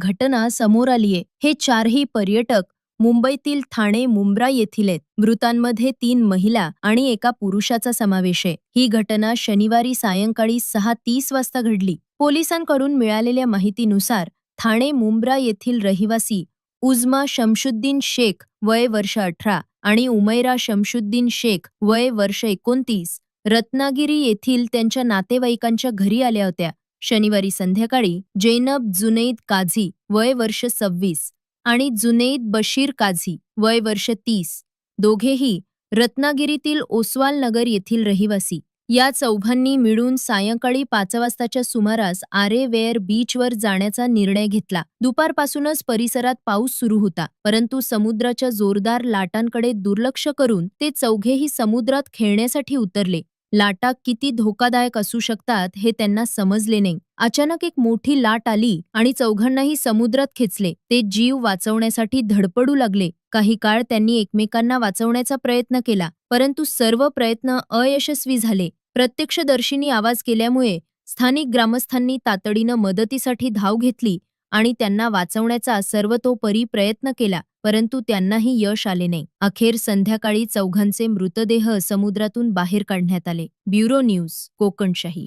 घटना समोर आलीये. हे चारही पर्यटक मुंबईतील ठाणे मुंब्रा येथील आहेत मृतांमध्ये तीन महिला आणि एका पुरुषाचा समावेश आहे. ही घटना शनिवारी सायंकाळी सहा तीस वाजता घडली. पोलिसांकडून मिळालेल्या माहितीनुसार ठाणे मुंब्रा येथील रहिवासी उजमा शमशुद्दीन शेख वय वर्ष अठरा आणि उमैरा शमशुद्दीन शेख वय वर्ष एकोणतीस रत्नागिरी येथील त्यांच्या नातेवाईकांच्या घरी आल्या होत्या. शनिवारी संध्याकाळी जैनब जुनैद काझी वय वर्ष सव्वीस आणि जुनैद बशीर काझी वय वर्ष तीस. दोघेही रत्नागिरीतील ओसवाल नगर येथील रहिवासी. या चौघांनी मिळून सायंकाळी पाच वाजताच्या सुमारास आरे वेअर बीचवर जाण्याचा निर्णय घेतला. दुपारपासूनच परिसरात पाऊस सुरू होता परंतु समुद्राच्या जोरदार लाटांकडे दुर्लक्ष करून ते चौघेही समुद्रात खेळण्यासाठी उतरले. लाटा किती धोकादायक असू शकतात हे त्यांना समजले नाही. अचानक एक मोठी लाट आली आणि चौघांनाही समुद्रात खेचले. ते जीव वाचवण्यासाठी धडपडू लागले. काही काळ त्यांनी एकमेकांना वाचवण्याचा प्रयत्न केला परंतु सर्व प्रयत्न अयशस्वी झाले. प्रत्यक्षदर्शींनी आवाज केल्यामुळे स्थानिक ग्रामस्थांनी तातडीनं मदतीसाठी धाव घेतली आणि त्यांना वाचवण्याचा सर्वतोपरी प्रयत्न केला. परंतु त्यांनाही यश आले नाही. अखेर संध्याकाळी चौघांचे मृतदेह समुद्रातून बाहेर काढण्यात आले. Bureau news Kokanshahi.